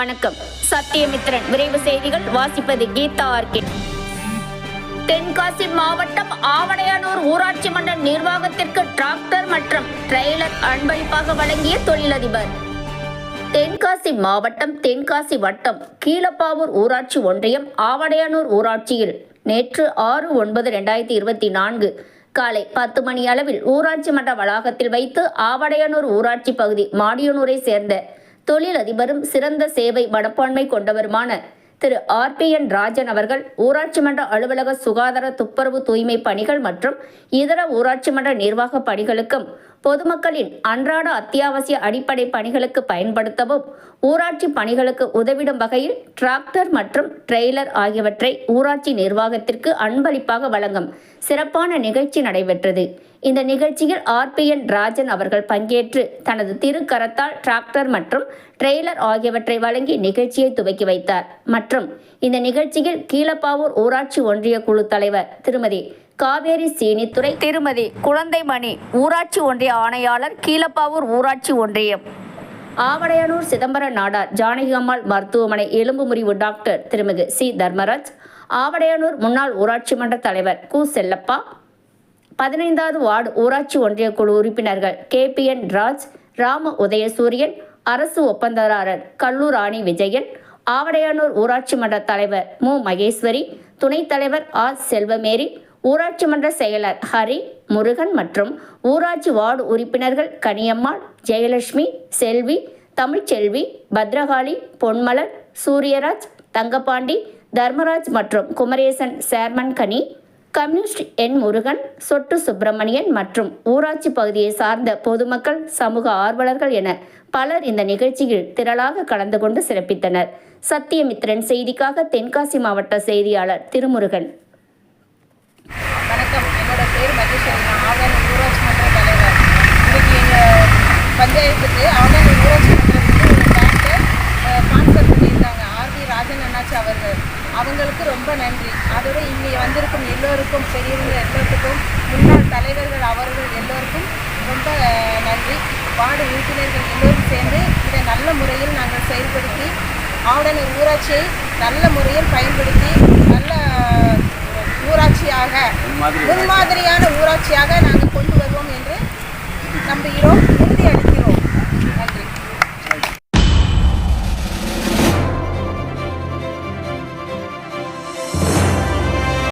வணக்கம். சத்தியமித்ரன் விரைவு செய்திகள் வாசிப்பது கீதா ஆர்கே தென்காசி மாவட்டம் ஆவடையானூர் ஊராட்சி மன்ற நிர்வாகத்திற்கு டிராக்டர் மற்றும் ட்ரெய்லர் அன்பளிப்பாக வழங்கிய தொழிலதிபர். தென்காசி மாவட்டம் தென்காசி வட்டம் கீழப்பாவூர் ஊராட்சி ஒன்றியம் ஆவடையானூர் ஊராட்சியில் நேற்று ஆறு ஒன்பது ரெண்டாயிரத்தி இருபத்தி நான்கு காலை பத்து மணி அளவில் ஊராட்சி மன்ற வளாகத்தில் வைத்து ஆவடையானூர் ஊராட்சி பகுதி மாடியனூரை சேர்ந்த தொழிலதிபரும் சிறந்த சேவை மனப்பான்மை கொண்டவருமான திரு ஆர்பிஎன் ராஜன் அவர்கள் ஊராட்சி மன்ற அலுவலக சுகாதார துப்புரவு தூய்மை பணிகள் மற்றும் இதர ஊராட்சி மன்ற நிர்வாக பணிகளுக்கும் பொதுமக்களின் அன்றாட அத்தியாவசிய அடிப்படை பணிகளுக்கு பயன்படுத்தவும் ஊராட்சி பணிகளுக்கு உதவிடும் வகையில் டிராக்டர் மற்றும் ட்ரெய்லர் ஆகியவற்றை ஊராட்சி நிர்வாகத்திற்கு அன்பளிப்பாக வழங்கும் சிறப்பான நிகழ்ச்சி நடைபெற்றது. இந்த நிகழ்ச்சியில் ஆர்பிஎன் ராஜன் அவர்கள் பங்கேற்று தனது திருக்கரத்தால் டிராக்டர் மற்றும் ட்ரெய்லர் ஆகியவற்றை வழங்கி நிகழ்ச்சியை துவக்கி வைத்தார். மற்றும் இந்த நிகழ்ச்சியில் கீழப்பாவூர் ஊராட்சி ஒன்றிய குழு தலைவர் திருமதி காவேரி சீனித்துறை திருமதி குழந்தைமணி ஊராட்சி ஒன்றிய ஆணையாளர் கீழப்பாவூர் ஊராட்சி ஒன்றியம். ஆவடையானூர் சிதம்பர நாடார் ஜானகி அம்மாள் மருத்துவமனை எலும்பு முறிவு டாக்டர் திருமிகு சி தர்மராஜ் ஆவடையானூர் முன்னாள் ஊராட்சி மன்ற தலைவர் கு செல்லப்பா பதினைந்தாவது வார்டு ஊராட்சி ஒன்றிய குழு உறுப்பினர்கள் கேபிஎன் ராஜ் ராம உதயசூரியன் அரசு ஒப்பந்ததாரர் கல்லூராணி விஜயன் ஆவடையானூர் ஊராட்சி மன்ற தலைவர் மு. மகேஸ்வரி துணைத் தலைவர் ஆர் செல்வமேரி ஊராட்சி மன்ற செயலர் ஹரி முருகன் மற்றும் ஊராட்சி வார்டு உறுப்பினர்கள் கனியம்மாள் ஜெயலட்சுமி செல்வி தமிழ்ச்செல்வி பத்ரகாளி பொன்மலர் சூரியராஜ் தங்கபாண்டி தர்மராஜ் மற்றும் Kumaresan chairman Kani communist N Murugan சொட்டு சுப்பிரமணியன் மற்றும் ஊராட்சி பகுதியை சார்ந்த பொதுமக்கள் சமூக ஆர்வலர்கள் என பலர் இந்த நிகழ்ச்சியில் திரளாக கலந்து கொண்டு சிறப்பித்தனர். சத்தியமித்ரன் செய்திக்காக தென்காசி மாவட்ட செய்தியாளர் திருமுருகன். வணக்கம். என்னோட பேர் மகேஸ்வரி. நான் ஆவணி ஊராட்சி மன்ற தலைவர். இன்னைக்கு எங்கள் பஞ்சாயத்துக்கு ஆவணி ஊராட்சி மன்றத்துக்கு ஒரு டிராக்டர் ஸ்பான்சர் பண்ணியிருந்தாங்க. ஆர்வி ராஜன் அண்ணாச்சி அவர்கள். அவங்களுக்கு ரொம்ப நன்றி. அதோட இங்கே வந்திருக்கும் எல்லோருக்கும் பெரியவங்க எல்லோருக்கும் முன்னாள் தலைவர்கள் அவர்கள் எல்லோருக்கும் ரொம்ப நன்றி. வார்டு உறுப்பினர்கள் எல்லோரும் சேர்ந்து இதை நல்ல முறையில் நாங்கள் செயல்படுத்தி ஆவுடனூர் ஊராட்சியை நல்ல முறையில் பயன்படுத்தி நல்ல ஊராட்சியாக முன்மாதிரியான ஊராட்சியாக நாங்கள்